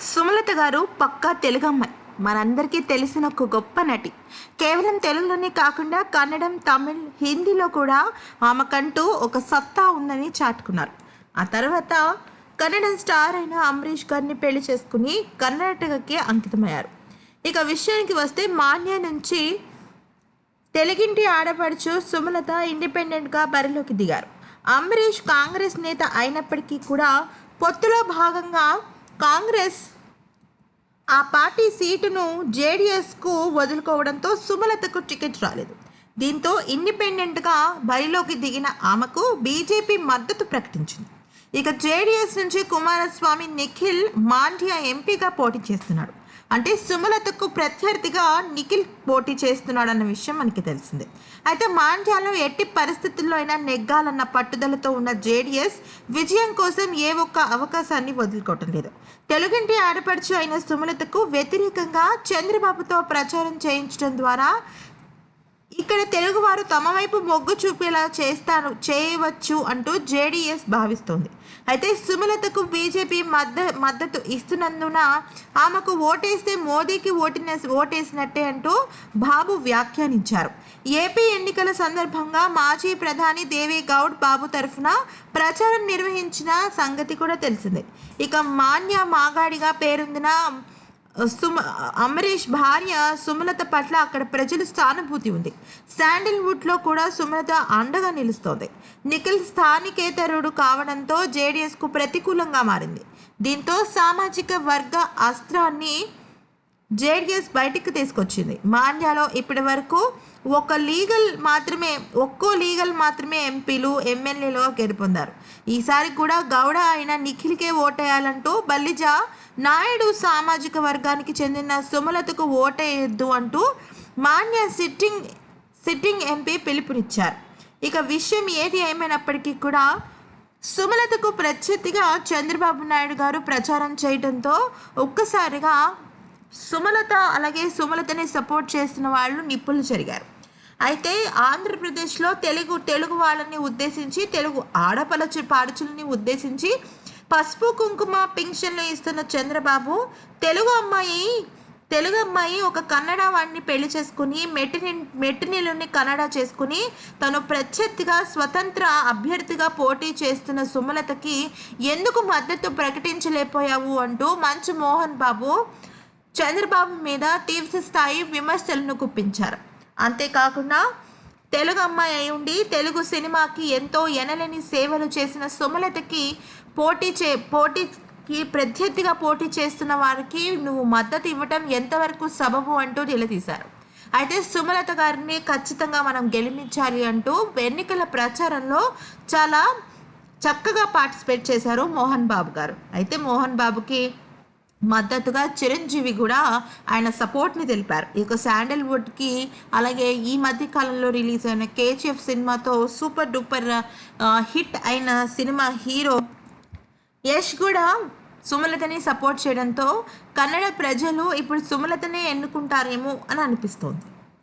సుమలత గారు పక్కా తెలుగమ్మాయి. మనందరికీ తెలిసిన ఒక గొప్ప నటి. కేవలం తెలుగులోనే కాకుండా కన్నడం తమిళ్ హిందీలో కూడా ఆమెకంటూ ఒక సత్తా ఉందని చాటుకున్నారు. ఆ తర్వాత కన్నడం స్టార్ అయిన అంబరీష్ గారిని పెళ్ళి చేసుకుని కర్ణాటకకి అంకితమయ్యారు. ఇక విషయానికి వస్తే మాన్య నుంచి తెలుగింటి ఆడపడుచు సుమలత ఇండిపెండెంట్గా బరిలోకి దిగారు. అంబరీష్ కాంగ్రెస్ నేత అయినప్పటికీ కూడా పొత్తులో భాగంగా కాంగ్రెస్ ఆ పార్టీ సీటును జేడీఎస్కు వదులుకోవడంతో సుమలతకు టికెట్ రాలేదు. దీంతో ఇండిపెండెంట్గా బరిలోకి దిగిన ఆమెకు బీజేపీ మద్దతు ప్రకటించింది. ఇక జేడీఎస్ నుంచి కుమారస్వామి నిఖిల్ మాండ్యా ఎంపీగా పోటీ చేస్తున్నాడు. అంటే సుమలతకు ప్రత్యర్థిగా నిఖిల్ పోటీ చేస్తున్నాడన్న విషయం మనకి తెలిసిందే. అయితే మాండ్యాలో ఎట్టి పరిస్థితుల్లో అయినా నెగ్గాలన్న పట్టుదలతో ఉన్న జేడీఎస్ విజయం కోసం ఏ ఒక్క అవకాశాన్ని వదులుకోవటం లేదు. తెలుగింటి ఆడపడుచు అయిన సుమలతకు వ్యతిరేకంగా చంద్రబాబుతో ప్రచారం చేయించడం ద్వారా ఇక్కడ తెలుగువారు తమ వైపు మొగ్గు చూపేలా చేస్తాను చేయవచ్చు అంటూ జేడీఎస్ భావిస్తోంది. అయితే సుమలతకు బీజేపీ మద్ద మద్దతు ఇస్తున్నందున ఆమెకు ఓటేస్తే మోదీకి ఓటిన ఓటేసినట్టే అంటూ బాబు వ్యాఖ్యానించారు. ఏపీ ఎన్నికల సందర్భంగా మాజీ ప్రధాని దేవి గౌడ్ బాబు తరఫున ప్రచారం నిర్వహించిన సంగతి కూడా తెలిసిందే. ఇక మాన్య మాగాడిగా పేరొందిన సుమ అమరీష్ భార్య సుమలత పట్ల అక్కడ ప్రజలు సానుభూతి ఉంది. శాండిల్వుడ్లో కూడా సుమలత అండగా నిలుస్తోంది. నిఖిల్ స్థానికేతరుడు కావడంతో జేడీఎస్కు ప్రతికూలంగా మారింది. దీంతో సామాజిక వర్గ అస్త్రాన్ని జేడీఎస్ బయటికి తీసుకొచ్చింది. మాండ్యాలో ఇప్పటి వరకు ఒక లీగల్ మాత్రమే ఒక్కో లీగల్ మాత్రమే ఎంపీలు ఎమ్మెల్యేలు గెలుపొందారు. ఈసారి కూడా గౌడ అయిన నిఖిల్కే ఓటేయాలంటూ బల్లిజ నాయుడు సామాజిక వర్గానికి చెందిన సుమలతకు ఓటేయద్దు అంటూ మాన్య సిట్టింగ్ సిట్టింగ్ ఎంపీ పిలుపునిచ్చారు. ఇక విషయం ఏది ఏమైనప్పటికీ కూడా సుమలతకు ప్రత్యర్థిగా చంద్రబాబు నాయుడు గారు ప్రచారం చేయడంతో ఒక్కసారిగా సుమలత అలాగే సుమలతని సపోర్ట్ చేస్తున్న వాళ్ళు నిప్పులు జరిగారు అయితే ఆంధ్రప్రదేశ్లో తెలుగు తెలుగు వాళ్ళని ఉద్దేశించి తెలుగు ఆడపలచు పాడుచులని ఉద్దేశించి పసుపు కుంకుమ పింఛన్లు ఇస్తున్న చంద్రబాబు తెలుగు అమ్మాయి తెలుగు అమ్మాయి ఒక కన్నడ వాడిని పెళ్ళి చేసుకుని మెట్టిని మెట్టినిలుని కన్నడ చేసుకుని తను ప్రత్యర్థిగా స్వతంత్ర అభ్యర్థిగా పోటీ చేస్తున్న సుమలతకి ఎందుకు మద్దతు ప్రకటించలేకపోయావు అంటూ మంచు మోహన్ బాబు చంద్రబాబు మీద తీవ్ర స్థాయి విమర్శలను గుప్పించారు. అంతేకాకుండా తెలుగు అమ్మాయి అయి ఉండి తెలుగు సినిమాకి ఎంతో ఎనలేని సేవలు చేసిన సుమలతకి పోటీ చే పోటీకి ప్రత్యర్థిగా పోటీ చేస్తున్న వారికి నువ్వు మద్దతు ఇవ్వటం ఎంతవరకు సబబు అంటూ నిలదీశారు. అయితే సుమలత గారిని ఖచ్చితంగా మనం గెలిపించాలి అంటూ ఎన్నికల ప్రచారంలో చాలా చక్కగా పార్టిసిపేట్ చేశారు మోహన్ బాబు గారు. అయితే మోహన్ బాబుకి మద్దతుగా చిరంజీవి కూడా ఆయన సపోర్ట్ని తెలిపారు. ఇక శాండల్వుడ్కి అలాగే ఈ మధ్య కాలంలో రిలీజ్ అయిన కేజీఎఫ్ సినిమాతో సూపర్ డూపర్ హిట్ అయిన సినిమా హీరో యష్ కూడా సుమలతని సపోర్ట్ చేయడంతో కన్నడ ప్రజలు ఇప్పుడు సుమలతనే ఎన్నుకుంటారేమో అని అనిపిస్తోంది.